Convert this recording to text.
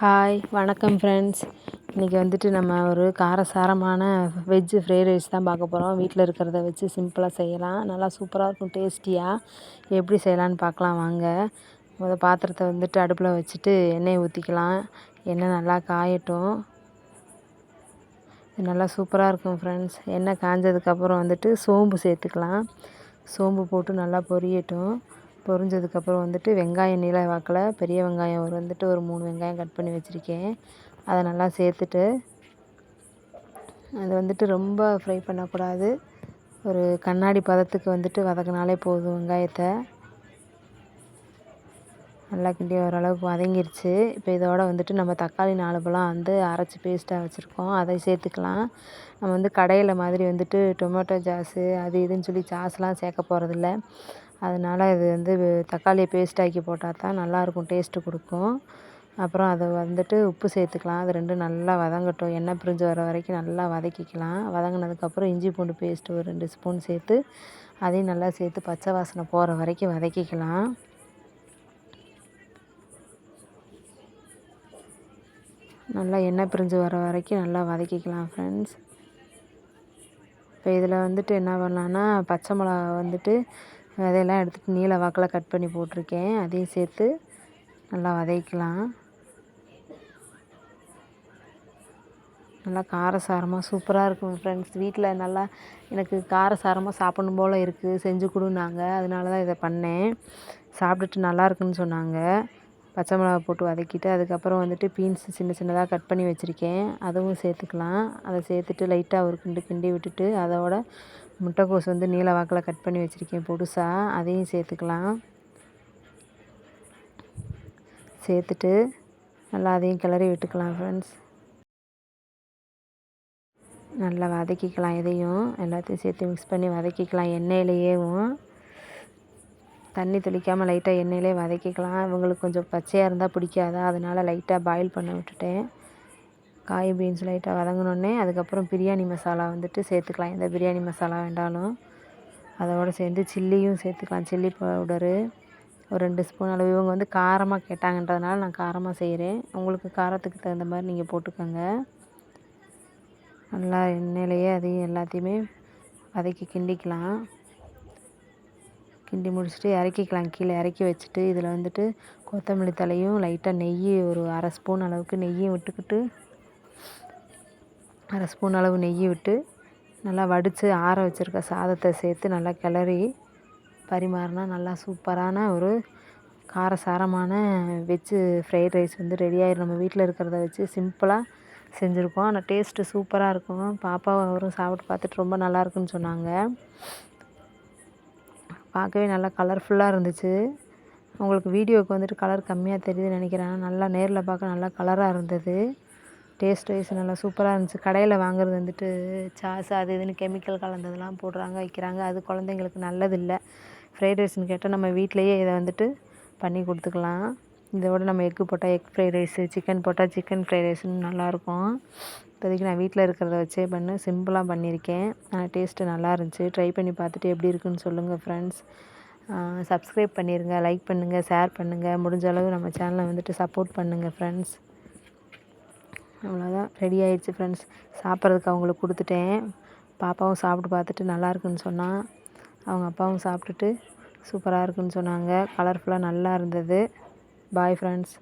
Hi வணக்கம் friends இன்றைக்கி வந்துட்டு நம்ம ஒரு காரசாரமான வெஜ்ஜு ஃப்ரைட் ரைஸ் தான் பார்க்க போகிறோம் வீட்டில் இருக்கிறத வச்சு சிம்பிளாக செய்யலாம். நல்லா சூப்பராக இருக்கும் டேஸ்டியாக எப்படி செய்யலான்னு பார்க்கலாம் வாங்க. முதல் பாத்திரத்தை வந்துட்டு அடுப்பில் வச்சுட்டு எண்ணெயை ஊற்றிக்கலாம் எண்ணெய் நல்லா காயட்டும். இது நல்லா சூப்பராக இருக்கும் ஃப்ரெண்ட்ஸ் எண்ணெய் காஞ்சதுக்கப்புறம் வந்துட்டு சோம்பு சேர்த்துக்கலாம். சோம்பு போட்டு நல்லா பொரியட்டும். பொரிஞ்சதுக்கப்புறம் வந்துட்டு வெங்காயம் நீள வாக்கில் பெரிய வெங்காயம் ஒரு வந்துட்டு ஒரு மூணு வெங்காயம் கட் பண்ணி வச்சுருக்கேன். அதை நல்லா சேர்த்துட்டு அது வந்துட்டு ரொம்ப ஃப்ரை பண்ணக்கூடாது. ஒரு கண்ணாடி பதத்துக்கு வந்துட்டு வதக்கினாலே போதும் வெங்காயத்தை. நல்லா கிண்டி ஓரளவுக்கு வதங்கிருச்சு. இப்போ இதோட வந்துட்டு நம்ம தக்காளி நாலு பழம் வந்து அரைச்சி பேஸ்ட்டாக வச்சுருக்கோம். அதை சேர்த்துக்கலாம். நம்ம வந்து கடையில் மாதிரி வந்துட்டு டொமேட்டோ சாஸு அது இதுன்னு சொல்லி சாஸ்லாம் சேர்க்க போகிறதில்ல அதனால் இது வந்து தக்காளியை பேஸ்ட் ஆக்கி போட்டால் தான் நல்லாயிருக்கும் டேஸ்ட்டு கொடுக்கும். அப்புறம் அதை வந்துட்டு உப்பு சேர்த்துக்கலாம். அது ரெண்டும் நல்லா வதங்கட்டும். எண்ணெய் பிரிஞ்சு வர வரைக்கும் நல்லா வதக்கிக்கலாம். வதங்கினதுக்கப்புறம் இஞ்சி பூண்டு பேஸ்ட்டு ஒரு ரெண்டு ஸ்பூன் சேர்த்து அதையும் நல்லா சேர்த்து பச்சை வாசனை போகிற வரைக்கும் வதக்கிக்கலாம். நல்லா எண்ணெய் பிரிஞ்சு வர வரைக்கும் நல்லா வதக்கிக்கலாம் ஃப்ரெண்ட்ஸ் இப்போ இதில் வந்துட்டு என்ன பண்ணலான்னா பச்சை மிளகா வந்துட்டு விதையெல்லாம் எடுத்துகிட்டு நீல வாக்கில் கட் பண்ணி போட்டிருக்கேன். அதையும் சேர்த்து நல்லா வதக்கலாம். நல்லா காரசாரமாக சூப்பராக இருக்கும் ஃப்ரெண்ட்ஸ் வீட்டில் நல்லா எனக்கு காரசாரமாக சாப்பிடணும் போல் இருக்குது செஞ்சு கொடுன்னாங்க. அதனால தான் இதை பண்ணேன். சாப்பிட்டுட்டு நல்லா இருக்குன்னு சொன்னாங்க. பச்சை மிளகா போட்டு வதக்கிட்டு அதுக்கப்புறம் வந்துட்டு பீன்ஸ் சின்ன சின்னதாக கட் பண்ணி வச்சுருக்கேன். அதுவும் சேர்த்துக்கலாம். அதை சேர்த்துட்டு லைட்டாக ஒரு கிண்டு கிண்டி விட்டுட்டு அதோட முட்டைக்கோஸ் வந்து நீல வாக்கில் கட் பண்ணி வச்சுருக்கேன் பொடுசாக. அதையும் சேர்த்துக்கலாம். சேர்த்துட்டு நல்லா அதையும் கிளறி விட்டுக்கலாம் ஃப்ரெண்ட்ஸ் நல்லா வதக்கிக்கலாம் இதையும். எல்லாத்தையும் சேர்த்து மிக்ஸ் பண்ணி வதக்கிக்கலாம். எண்ணெயிலேயேவும். தண்ணி தெளிக்காமல் லைட்டாக எண்ணெயிலே வதக்கிக்கலாம். இவங்களுக்கு கொஞ்சம் பச்சையாக இருந்தால் பிடிக்காதா? அதனால் லைட்டாக பாயில் பண்ண விட்டுட்டேன். காய் பீன்ஸ் லைட்டாக வதங்கினோடனே அதுக்கப்புறம் பிரியாணி மசாலா வந்துட்டு சேர்த்துக்கலாம். எந்த பிரியாணி மசாலா வேண்டாலும் அதோடு சேர்ந்து சில்லியும் சேர்த்துக்கலாம். சில்லி பவுடரு ஒரு ரெண்டு ஸ்பூன் அளவு. இவங்க வந்து காரமாக கேட்டாங்கன்றதுனால நான் காரமாக செய்கிறேன் உங்களுக்கு காரத்துக்கு தகுந்த மாதிரி நீங்கள் போட்டுக்கோங்க. நல்லா எண்ணெயிலையே அதையும் எல்லாத்தையுமே வதக்கி கிண்டிக்கலாம். கிண்டி முடிச்சுட்டு இறக்கிக்கலாம். கீழே இறக்கி வச்சுட்டு இதில் வந்துட்டு கொத்தமல்லி தலையும் லைட்டாக நெய் ஒரு அரை ஸ்பூன் அளவுக்கு நெய்யும் விட்டுக்கிட்டு அரை ஸ்பூன் அளவு நெய் விட்டு நல்லா வடித்து ஆற வச்சுருக்க சாதத்தை சேர்த்து நல்லா கிளறி பரிமாறினா நல்லா சூப்பரான ஒரு காரசாரமான வெஜ்ஜு ஃப்ரைட் ரைஸ் வந்து ரெடி ஆயிடும் நம்ம வீட்டில் இருக்கிறத வச்சு சிம்பிளாக செஞ்சுருக்கோம். ஆனால் டேஸ்ட்டு சூப்பராக இருக்கும். பாப்பாவை அவரும் சாப்பிட்டு பார்த்துட்டு ரொம்ப நல்லாயிருக்குன்னு சொன்னாங்க. பார்க்கவே நல்லா கலர்ஃபுல்லாக இருந்துச்சு. உங்களுக்கு வீடியோவுக்கு வந்துட்டு கலர் கம்மியாக தெரியுதுன்னு நினைக்கிறேன். நல்லா நேரில் பார்க்க நல்லா கலராக இருந்தது. டேஸ்ட் வைஸ் நல்லா சூப்பராக இருந்துச்சு. கடையில் வாங்குறது வந்துட்டு சாஸ் அது இதுன்னு கெமிக்கல் கலந்ததெல்லாம் போடுறாங்க வைக்கிறாங்க. அது குழந்தைங்களுக்கு நல்லதில்லை. ஃப்ரைட் ரைஸ்னு கேட்டால் நம்ம வீட்டிலையே இதை வந்துட்டு பண்ணி கொடுத்துக்கலாம். இதோட நம்ம எக்கு போட்டால் எக் ஃப்ரைட் ரைஸு சிக்கன் போட்டால் சிக்கன் ஃப்ரைட் ரைஸ்னு நல்லாயிருக்கும். இப்போதைக்கு நான் வீட்டில் இருக்கிறத வச்சே பண்ணு. சிம்பிளாக பண்ணியிருக்கேன். ஆனால் டேஸ்ட்டு நல்லா இருந்துச்சு. ட்ரை பண்ணி பார்த்துட்டு எப்படி இருக்குன்னு சொல்லுங்கள் ஃப்ரெண்ட்ஸ் சப்ஸ்கிரைப் பண்ணிடுங்க லைக் பண்ணுங்கள் ஷேர் பண்ணுங்கள் முடிஞ்ச அளவு நம்ம சேனலை வந்துட்டு சப்போர்ட் பண்ணுங்கள் ஃப்ரெண்ட்ஸ் அவ்வளோதான் ரெடி ஆயிடுச்சு ஃப்ரெண்ட்ஸ் சாப்பிட்றதுக்கு அவங்களுக்கு கொடுத்துட்டேன். பாப்பாவும் சாப்பிட்டு பார்த்துட்டு நல்லா இருக்குன்னு சொன்னான் அவங்க அப்பாவும் சாப்பிட்டுட்டு சூப்பராக இருக்குன்னு சொன்னாங்க. கலர்ஃபுல்லாக நல்லா இருந்தது. Bye friends